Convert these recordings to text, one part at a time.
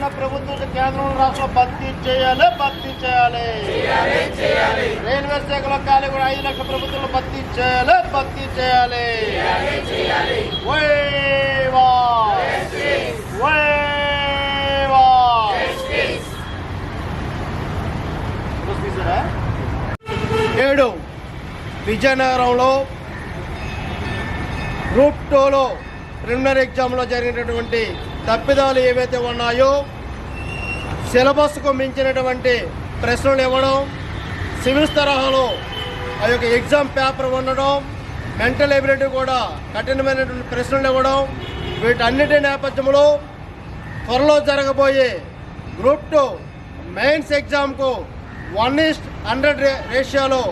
ఉన్న ప్రభుత్వం కేంద్రంలో రాష్ట్రంలో భర్తీ చేయాలి భర్తీ చేయాలి. రైల్వే శాఖలో ఖాళీ కూడా ఐదు లక్షల ప్రభుత్వంలో భర్తీ చేయాలి భర్తీ చేయాలి? ఏడు విజయనగరంలో గ్రూప్ టూలో ప్రిలిమినరీ ఎగ్జామ్లో జరిగినటువంటి తప్పిదాలు ఏవైతే ఉన్నాయో సిలబస్కు మించినటువంటి ప్రశ్నలు ఇవ్వడం సివిల్స్ తరహాలో ఆ యొక్క ఎగ్జామ్ పేపర్ ఉండడం మెంటల్ ఎబిలిటీ కూడా కఠినమైనటువంటి ప్రశ్నలు ఇవ్వడం వీటన్నిటి నేపథ్యంలో త్వరలో జరగబోయే గ్రూప్ టూ మెయిన్స్ ఎగ్జామ్కు వన్ ఈస్ట్ హండ్రెడ్ రేషియాలో రేషియోలో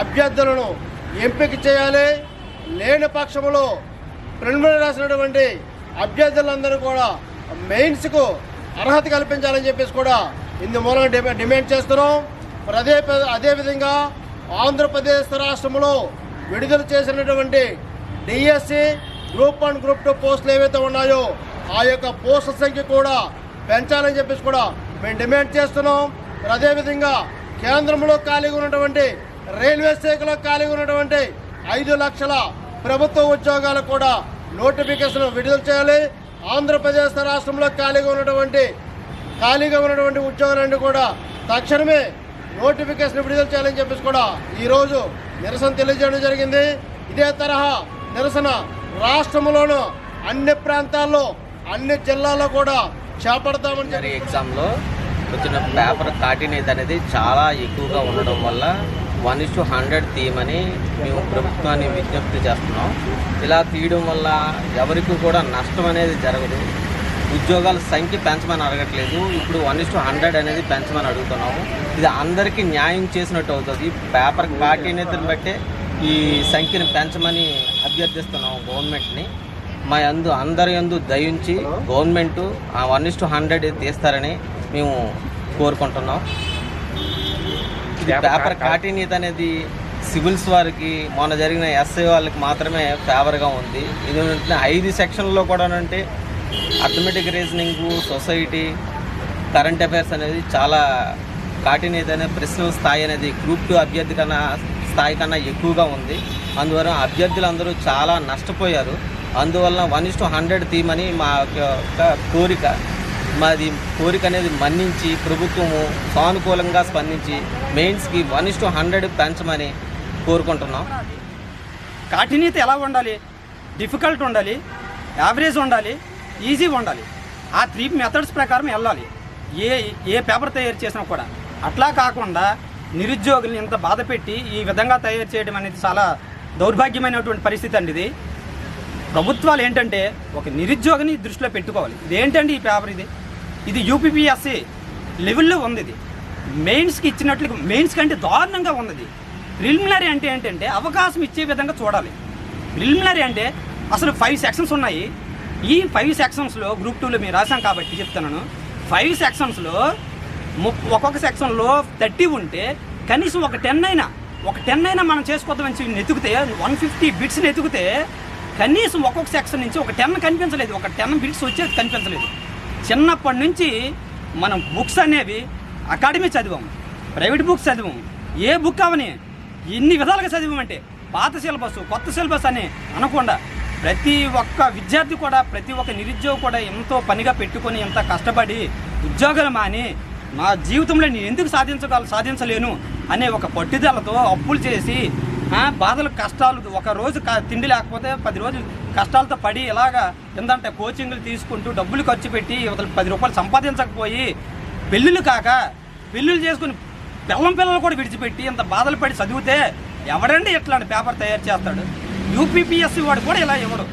అభ్యర్థులను ఎంపిక చేయాలి. లేని పక్షంలో ప్రిలిమినరీ రాసినటువంటి అభ్యర్థులందరూ కూడా మెయిన్స్కు అర్హత కల్పించాలని చెప్పేసి కూడా ఇందు మూలంగా డిమా- డిమాండ్ చేస్తున్నాం. మరి అదే అదేవిధంగా ఆంధ్రప్రదేశ్ రాష్ట్రంలో విడుదల చేసినటువంటి DSC group one group two పోస్టులు ఏవైతే ఉన్నాయో ఆ యొక్క పోస్టుల సంఖ్య కూడా పెంచాలని చెప్పేసి కూడా మేము డిమాండ్ చేస్తున్నాం. మరి అదేవిధంగా కేంద్రంలో ఖాళీగా ఉన్నటువంటి రైల్వే శాఖలో ఖాళీగా ఉన్నటువంటి ఐదు లక్షల ప్రభుత్వ ఉద్యోగాలు కూడా నోటిఫికేషన్ విడుదల చేయాలి. ఆంధ్రప్రదేశ్ రాష్ట్రంలో ఖాళీగా ఉన్నటువంటి ఖాళీగా ఉన్నటువంటి ఉద్యోగాలన్నీ కూడా తక్షణమే నోటిఫికేషన్ విడుదల చేయాలని చెప్పేసి కూడా ఈరోజు నిరసన తెలియజేయడం జరిగింది. ఇదే తరహా నిరసన రాష్ట్రంలోనూ అన్ని ప్రాంతాల్లో అన్ని జిల్లాల్లో కూడా చేపడతామని చెప్పి ఎగ్జామ్లో వచ్చిన పేపర్ కాటినేది అనేది చాలా ఎక్కువగా ఉండడం వల్ల వన్ ఇస్ టు హండ్రెడ్ తీయమని మేము ప్రభుత్వాన్ని విజ్ఞప్తి చేస్తున్నాం. ఇలా తీయడం వల్ల ఎవరికి కూడా నష్టం అనేది జరగదు. ఉద్యోగాల సంఖ్య పెంచమని అడగట్లేదు. ఇప్పుడు వన్ ఇస్ టు హండ్రెడ్ అనేది పెంచమని అడుగుతున్నాము ఇది అందరికీ న్యాయం చేసినట్టు అవుతుంది. పేపర్ కాటినేతను బట్టే ఈ సంఖ్యను పెంచమని అభ్యర్థిస్తున్నాం గవర్నమెంట్ని. మా యందు అందరి యందు దయించి గవర్నమెంట్ ఆ వన్ ఇస్ టు హండ్రెడ్ తీస్తారని మేము కోరుకుంటున్నాం. పేపర్ కాఠిన్యత అనేది సివిల్స్ వారికి మొన్న జరిగిన ఎస్ఐ వాళ్ళకి మాత్రమే ఫేవర్గా ఉంది. ఇది ఐదు సెక్షన్లో కూడా అంటే arithmetic reasoning society current affairs అనేది చాలా కాఠిన్యత అనే ప్రశ్నల స్థాయి అనేది గ్రూప్ టూ అభ్యర్థి కన్నా స్థాయి కన్నా ఎక్కువగా ఉంది. అందువల్ల అభ్యర్థులందరూ చాలా నష్టపోయారు. అందువల్ల వన్ ఇస్ టు హండ్రెడ్ తీమని మా యొక్క కోరిక. మాది కోరిక అనేది మన్నించి ప్రభుత్వము సానుకూలంగా స్పందించి మెయిన్స్కి వన్ ఇస్ టు హండ్రెడ్ పెంచమని కోరుకుంటున్నాం. కాఠిన్యత ఎలా ఉండాలి? డిఫికల్ట్ ఉండాలి యావరేజ్ ఉండాలి ఈజీ ఉండాలి. ఆ త్రీ మెథడ్స్ ప్రకారం వెళ్ళాలి. ఏ ఏ పేపర్ తయారు చేసినా కూడా. అట్లా కాకుండా నిరుద్యోగుల్ని ఇంత బాధ పెట్టి ఈ విధంగా తయారు చేయడం అనేది చాలా దౌర్భాగ్యమైనటువంటి పరిస్థితి అండి ఇది. ప్రభుత్వాలు ఏంటంటే ఒక నిరుద్యోగిని దృష్టిలో పెట్టుకోవాలి. ఇది ఈ పేపర్ ఇది? ఇది యూపీపీఎస్సి లెవెల్లో ఉంది ఇది. మెయిన్స్కి ఇచ్చినట్లు మెయిన్స్ కంటే దారుణంగా ఉంది ఇది. ప్రిలిమినరీ అంటే ఏంటంటే అవకాశం ఇచ్చే విధంగా చూడాలి. ప్రిలిమినరీ అంటే అసలు ఫైవ్ సెక్షన్స్ ఉన్నాయి. ఈ ఫైవ్ సెక్షన్స్లో గ్రూప్ టూలో మేము రాశాం కాబట్టి చెప్తున్నాను. ఫైవ్ సెక్షన్స్లో ము ఒక్కొక్క సెక్షన్లో థర్టీ ఉంటే కనీసం ఒక టెన్ అయినా ఒక టెన్ అయినా మనం చేసుకోవద్దామని చెప్పి వన్ ఫిఫ్టీ బిట్స్ని ఎతికితే కనీసం ఒక్కొక్క సెక్షన్ నుంచి ఒక టెన్ కనిపించలేదు. ఒక టెన్ బిట్స్ వచ్చేది కనిపించలేదు. చిన్నప్పటి నుంచి మనం బుక్స్ అనేవి అకాడమీ చదివాము ప్రైవేట్ బుక్స్ చదివాము ఏ బుక్ అవని ఎన్ని విధాలుగా చదివామంటే పాత సిలబస్ కొత్త సిలబస్ అని అనకుండా ప్రతి ఒక్క విద్యార్థి కూడా ప్రతి ఒక్క నిరుద్యోగి కూడా ఎంతో పనిగా పెట్టుకొని ఎంత కష్టపడి ఉద్యోగాలు మాని మా జీవితంలో నేను ఎందుకు సాధించగల సాధించలేను అనే ఒక పట్టుదలతో అప్పులు చేసి బాధలు కష్టాలు ఒక రోజు తిండి లేకపోతే పది రోజులు కష్టాలతో పడి ఇలాగా ఏంటంటే కోచింగ్లు తీసుకుంటూ డబ్బులు ఖర్చు పెట్టి ఇవతల పది రూపాయలు సంపాదించకపోయి పెళ్ళిళ్ళు కాక పెళ్ళిళ్ళు చేసుకుని పిల్లం పిల్లలు కూడా విడిచిపెట్టి ఇంత బాధలు పడి చదివితే ఎవడండి ఇట్లాంటి పేపర్ తయారు చేస్తాడు? యూపీపీఎస్సీ వాడు కూడా ఇలా ఇవ్వడు.